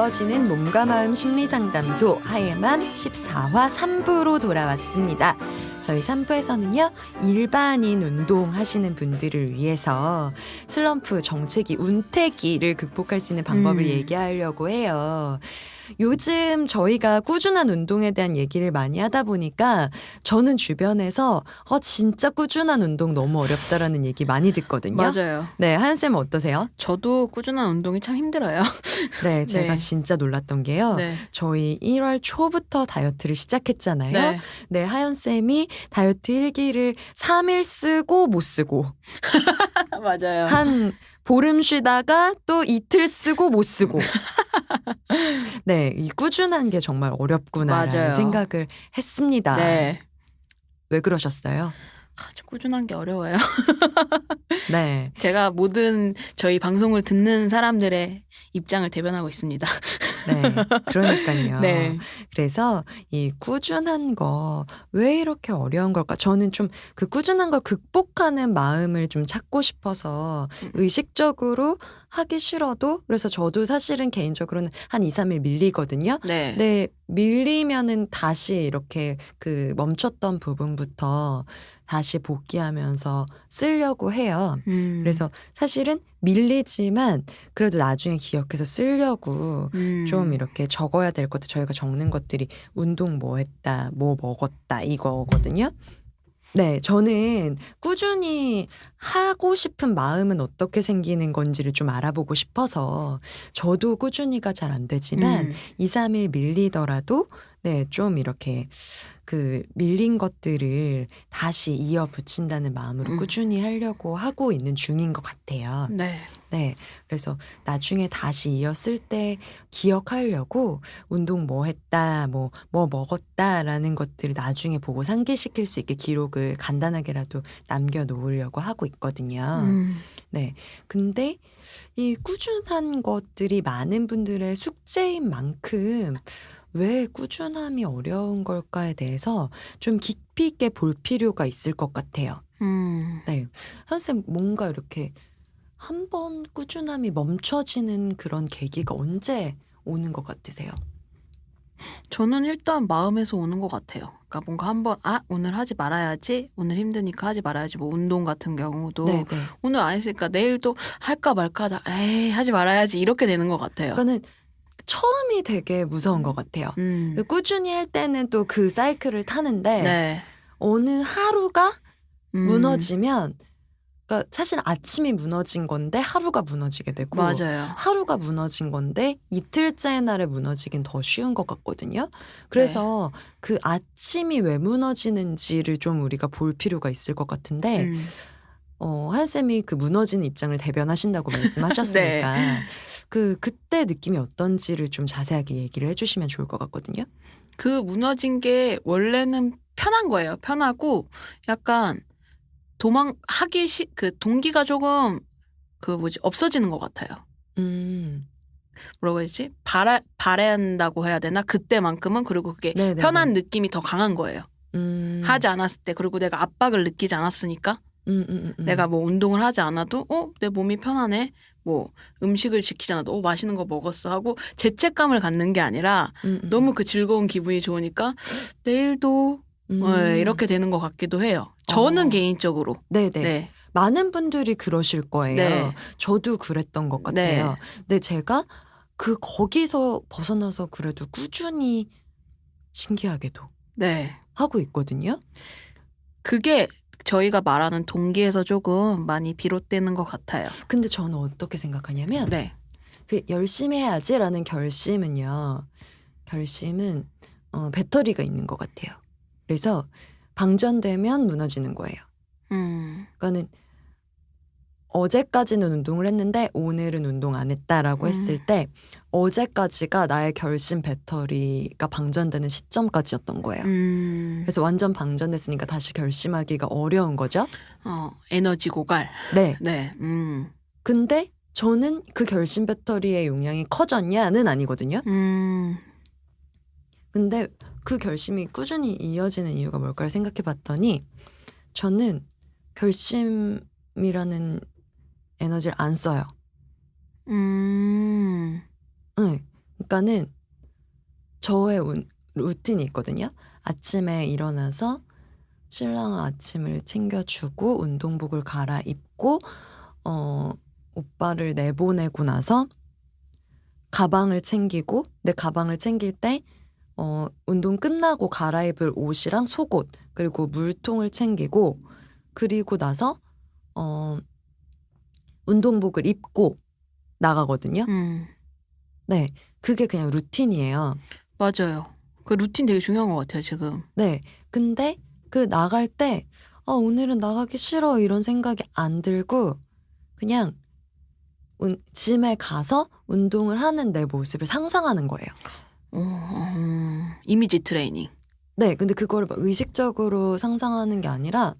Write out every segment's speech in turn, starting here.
예뻐지는 몸과 마음 심리상담소 하예맘 14화 3부로 돌아왔습니다. 저희 3부에서는요, 일반인 운동 하시는 분들을 위해서 슬럼프, 정체기, 운태기를 극복할 수 있는 방법을 음. 얘기하려고 해요. 요즘 저희가 꾸준한 운동에 대한 얘기를 많이 하다 보니까 저는 주변에서 어, 진짜 꾸준한 운동 너무 어렵다라는 얘기 많이 듣거든요. 맞아요. 네, 하연쌤은 어떠세요? 저도 꾸준한 운동이 참 힘들어요. 네, 제가 네. 진짜 놀랐던 게요. 네. 저희 1월 초부터 다이어트를 시작했잖아요. 네, 네. 하연 쌤이 다이어트 일기를 3일 쓰고 못 쓰고 맞아요. 한 보름 쉬다가 또 이틀 쓰고 못 쓰고. 네, 이 꾸준한 게 정말 어렵구나라는 맞아요. 생각을 했습니다. 네. 왜 그러셨어요? 아, 참 꾸준한 게 어려워요. 네. 제가 모든 저희 방송을 듣는 사람들의 입장을 대변하고 있습니다. 네. 그러니까요. 네. 그래서 이 꾸준한 거 왜 이렇게 어려운 걸까? 저는 좀 그 꾸준한 걸 극복하는 마음을 좀 찾고 싶어서 음. 의식적으로 하기 싫어도 그래서 저도 사실은 개인적으로는 한 2, 3일 밀리거든요. 네. 네, 밀리면은 다시 이렇게 그 멈췄던 부분부터 다시 복귀하면서 쓰려고 해요. 음. 그래서 사실은 밀리지만 그래도 나중에 기억해서 쓰려고 음. 좀 이렇게 적어야 될 것도 저희가 적는 것들이 운동 뭐 했다, 뭐 먹었다 이거거든요. 네, 저는 꾸준히 하고 싶은 마음은 어떻게 생기는 건지를 좀 알아보고 싶어서 저도 꾸준히가 잘 안 되지만 음. 2, 3일 밀리더라도 네, 좀 이렇게 그 밀린 것들을 다시 이어 붙인다는 마음으로 음. 꾸준히 하려고 하고 있는 중인 것 같아요. 네. 네. 그래서 나중에 다시 이었을 때 기억하려고 운동 뭐 했다, 뭐, 뭐 먹었다라는 것들을 나중에 보고 상기시킬 수 있게 기록을 간단하게라도 남겨놓으려고 하고 있거든요. 음. 네. 근데 이 꾸준한 것들이 많은 분들의 숙제인 만큼 왜 꾸준함이 어려운 걸까에 대해서 좀 깊이 있게 볼 필요가 있을 것 같아요. 음. 네. 현쌤 뭔가 이렇게 한 번 꾸준함이 멈춰지는 그런 계기가 언제 오는 것 같으세요? 저는 일단 마음에서 오는 것 같아요. 그러니까 뭔가 한번 아 오늘 하지 말아야지 오늘 힘드니까 하지 말아야지 뭐 운동 같은 경우도 네, 네. 오늘 안 했으니까 내일도 할까 말까 하다 에이 하지 말아야지 이렇게 되는 것 같아요. 그거는 처음이 되게 무서운 것 같아요. 음. 그 꾸준히 할 때는 또 그 사이클을 타는데 네. 어느 하루가 음. 무너지면 그러니까 사실 아침이 무너진 건데 하루가 무너지게 되고 맞아요. 하루가 무너진 건데 이틀째 날에 무너지긴 더 쉬운 것 같거든요. 그래서 네. 그 아침이 왜 무너지는지를 좀 우리가 볼 필요가 있을 것 같은데 음. 어, 하연쌤이 그 무너지는 입장을 대변하신다고 말씀하셨으니까 네. 그 그때 느낌이 어떤지를 좀 자세하게 얘기를 해주시면 좋을 것 같거든요. 그 무너진 게 원래는 편한 거예요. 편하고 약간 도망하기 시, 그 동기가 조금 그 뭐지 없어지는 것 같아요. 음, 뭐라고 해야지? 바라 바란다고 해야 되나? 그때만큼은 그리고 그게 네네네. 편한 느낌이 더 강한 거예요. 음, 하지 않았을 때 그리고 내가 압박을 느끼지 않았으니까 음, 음, 음, 음. 내가 뭐 운동을 하지 않아도 어 내 몸이 편하네. 뭐 음식을 지키지 않아도 어 맛있는 거 먹었어 하고 죄책감을 갖는 게 아니라 음, 음, 너무 그 즐거운 기분이 좋으니까 내일도 음. 네, 이렇게 되는 것 같기도 해요. 저는 어. 개인적으로. 네네. 네. 많은 분들이 그러실 거예요. 네. 저도 그랬던 것 같아요. 근데 제가 그 거기서 벗어나서 그래도 꾸준히 신기하게도 네. 하고 있거든요. 그게 저희가 말하는 동기에서 조금 많이 비롯되는 것 같아요. 근데 저는 어떻게 생각하냐면 네. 그 열심히 해야지라는 결심은요. 결심은 어, 배터리가 있는 것 같아요. 그래서 방전되면 무너지는 거예요. 음. 그러니까는 어제까지는 운동을 했는데 오늘은 운동 안 했다라고 음. 했을 때 어제까지가 나의 결심 배터리가 방전되는 시점까지였던 거예요. 음. 그래서 완전 방전됐으니까 다시 결심하기가 어려운 거죠. 어, 에너지 고갈. 네. 네. 음. 근데 저는 그 결심 배터리의 용량이 커졌냐는 아니거든요. 음. 근데 그 결심이 꾸준히 이어지는 이유가 뭘까를 생각해 봤더니 저는 결심이라는 에너지를 안 써요. 음. 응. 그러니까는 저의 운- 루틴이 있거든요. 아침에 일어나서 신랑 아침을 챙겨주고 운동복을 갈아입고 어 오빠를 내보내고 나서 가방을 챙기고 내 가방을 챙길 때 어, 운동 끝나고 갈아입을 옷이랑 속옷 그리고 물통을 챙기고 그리고 나서 어, 운동복을 입고 나가거든요. 음, 네, 그게 그냥 루틴이에요. 맞아요. 그 루틴 되게 중요한 것 같아요, 지금. 네, 근데 그 나갈 때 아, 오늘은 나가기 싫어 이런 생각이 안 들고 그냥 운, 짐에 가서 운동을 하는 내 모습을 상상하는 거예요. 어, 음, 이미지 트레이닝. 네, 근데 그거를 막 의식적으로 상상하는 게 아니라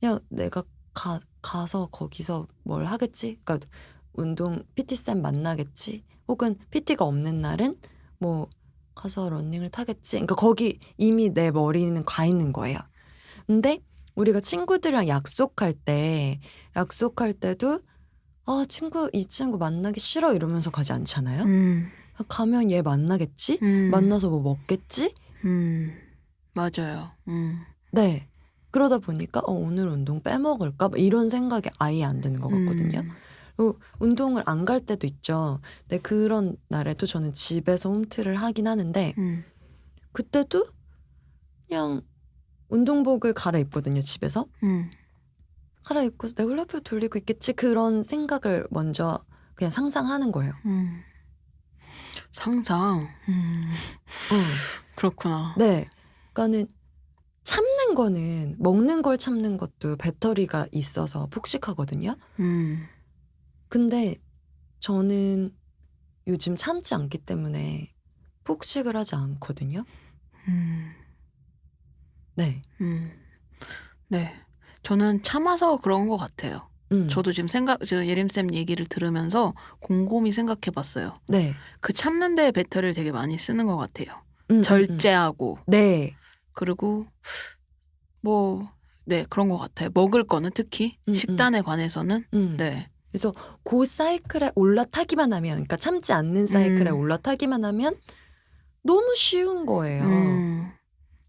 그냥 내가 가, 가서 거기서 뭘 하겠지? 그러니까 운동 PT 쌤 만나겠지? 혹은 PT가 없는 날은 뭐 가서 러닝을 타겠지? 그러니까 거기 이미 내 머리는 가 있는 거예요. 근데 우리가 친구들이랑 약속할 때 약속할 때도 아 친구 이 친구 만나기 싫어 이러면서 가지 않잖아요. 음, 가면 얘 만나겠지? 음, 만나서 뭐 먹겠지? 음, 맞아요. 음, 네. 그러다 보니까 어, 오늘 운동 빼먹을까? 막 이런 생각이 아예 안 드는 것 같거든요. 음, 그리고 운동을 안 갈 때도 있죠. 근데 그런 날에도 저는 집에서 홈트를 하긴 하는데 음, 그때도 그냥 운동복을 갈아입거든요. 집에서 음, 갈아입고 내 훌라후프 돌리고 있겠지 그런 생각을 먼저 그냥 상상하는 거예요. 음. 상상. 음, 응. 그렇구나. 네. 그러니까는 참는 거는 먹는 걸 참는 것도 배터리가 있어서 폭식하거든요. 음, 근데 저는 요즘 참지 않기 때문에 폭식을 하지 않거든요. 음, 네. 음. 네. 저는 참아서 그런 것 같아요. 음. 저도 지금 생각, 지금 예림쌤 얘기를 들으면서 곰곰이 생각해 봤어요. 네. 그 참는 데 배터리를 되게 많이 쓰는 것 같아요. 음, 음, 음. 절제하고. 네. 그리고 뭐, 네, 그런 것 같아요. 먹을 거는 특히 음, 음. 식단에 관해서는 음. 네. 그 사이클에 올라타기만 하면, 그러니까 참지 않는 사이클에 음. 올라타기만 하면 너무 쉬운 거예요. 음,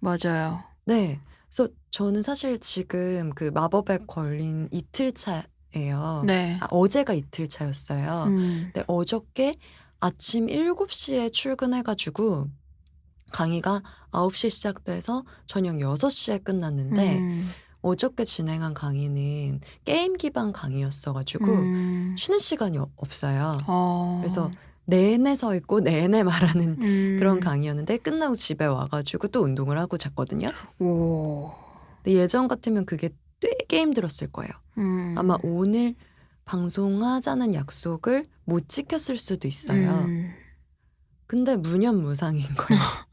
맞아요. 네. 그래서 저는 사실 지금 그 마법에 걸린 이틀 차예요. 네. 아, 어제가 이틀 차였어요. 음, 근데 어저께 아침 7시에 출근해가지고 강의가 9시에 시작돼서 저녁 6시에 끝났는데 음, 어저께 진행한 강의는 게임 기반 강의였어가지고 음, 쉬는 시간이 없- 없어요. 어, 그래서 내내 서 있고 내내 말하는 음, 그런 강의였는데 끝나고 집에 와가지고 또 운동을 하고 잤거든요. 오, 근데 예전 같으면 그게 되게 힘들었을 거예요. 음, 아마 오늘 방송하자는 약속을 못 지켰을 수도 있어요. 음, 근데 무념무상인 거예요.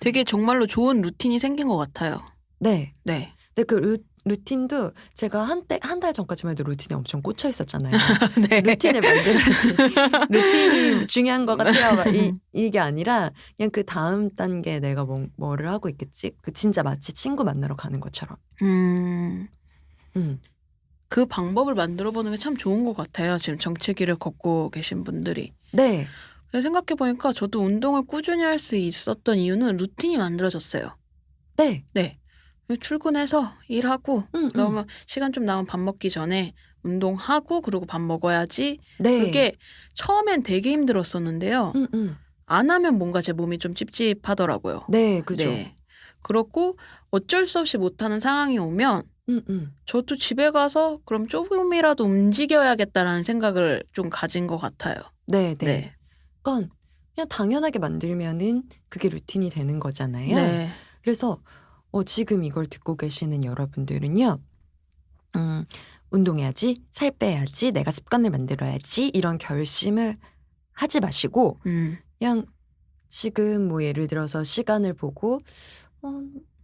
되게 정말로 좋은 루틴이 생긴 것 같아요. 네. 네. 근데 그 루, 루틴도 제가 한때 한 달 전까지만 해도 루틴에 엄청 꽂혀 있었잖아요. 네. 루틴을 만들어야지. 루틴이 중요한 것 같아요. 막 이, 이게 아니라 그냥 그 다음 단계 내가 뭐, 뭐를 하고 있겠지. 그 진짜 마치 친구 만나러 가는 것처럼. 음, 음. 그 방법을 만들어 보는 게 참 좋은 것 같아요. 지금 정체기를 걷고 계신 분들이. 네. 생각해 보니까 저도 운동을 꾸준히 할 수 있었던 이유는 루틴이 만들어졌어요. 네. 네. 출근해서 일하고 음, 음. 그러면 시간 좀 나면 밥 먹기 전에 운동하고 그리고 밥 먹어야지. 네. 그게 처음엔 되게 힘들었었는데요. 음, 음. 안 하면 뭔가 제 몸이 좀 찝찝하더라고요. 네, 그죠. 네. 그렇고 어쩔 수 없이 못하는 상황이 오면 음, 음. 저도 집에 가서 그럼 조금이라도 움직여야겠다라는 생각을 좀 가진 것 같아요. 네, 네. 네. 그러니까 그냥 당연하게 만들면은 그게 루틴이 되는 거잖아요. 네. 그래서 어, 지금 이걸 듣고 계시는 여러분들은요, 음, 운동해야지, 살 빼야지, 내가 습관을 만들어야지 이런 결심을 하지 마시고 음. 그냥 지금 뭐 예를 들어서 시간을 보고 어,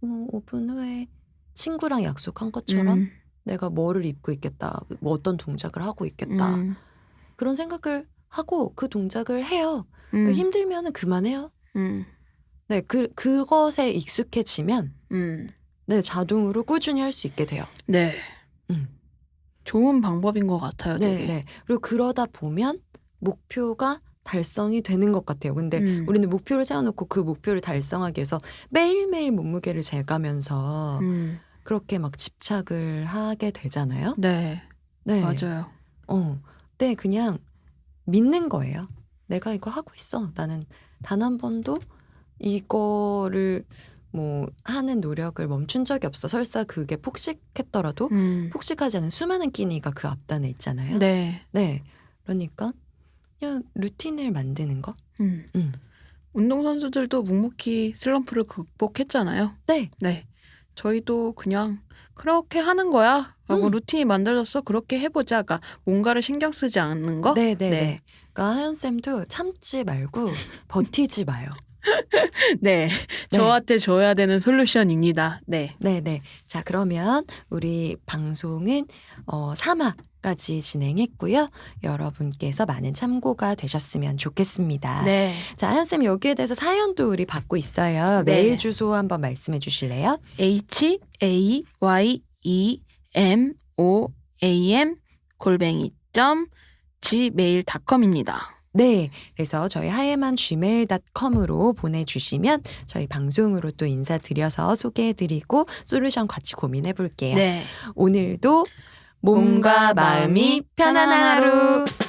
뭐 5분 후에 친구랑 약속한 것처럼 음. 내가 뭐를 입고 있겠다, 뭐 어떤 동작을 하고 있겠다 음. 그런 생각을 하고 그 동작을 해요. 음. 힘들면은 그만해요. 음. 네, 그 그것에 익숙해지면 음. 네 자동으로 꾸준히 할 수 있게 돼요. 네. 음. 좋은 방법인 것 같아요, 네, 되게. 네. 그리고 그러다 보면 목표가 달성이 되는 것 같아요. 근데 음. 우리는 목표를 세워놓고 그 목표를 달성하기 위해서 매일매일 몸무게를 재가면서 음. 그렇게 막 집착을 하게 되잖아요. 네, 네. 맞아요. 어. 네, 그냥 믿는 거예요. 내가 이거 하고 있어. 나는 단 한 번도 이거를 뭐 하는 노력을 멈춘 적이 없어. 설사 그게 폭식했더라도 음. 폭식하지 않은 수많은 끼니가 그 앞단에 있잖아요. 네. 네. 그러니까 그냥 루틴을 만드는 거. 음. 음. 운동 선수들도 묵묵히 슬럼프를 극복했잖아요. 네. 네. 저희도 그냥 그렇게 하는 거야. 라고 음. 루틴이 만들어졌어. 그렇게 해보자. 그러니까 뭔가를 신경 쓰지 않는 거. 네, 네, 네. 네. 그러니까 하연 쌤도 참지 말고 버티지 마요. 네. 네. 저한테 줘야 되는 솔루션입니다. 네. 네, 네. 자, 그러면 우리 방송은 어 3화 까지 진행했고요. 여러분께서 많은 참고가 되셨으면 좋겠습니다. 네. 자, 하연 쌤 여기에 대해서 사연도 우리 받고 있어요. 네. 메일 주소 한번 말씀해 주실래요? H A Y E M O A M 골뱅이 점 gmail.com입니다. 네. 그래서 저희 하예맘 gmail.com으로 보내주시면 저희 방송으로 또 인사드려서 소개해드리고 솔루션 같이 고민해 볼게요. 네. 오늘도 몸과 마음이 편안한 하루.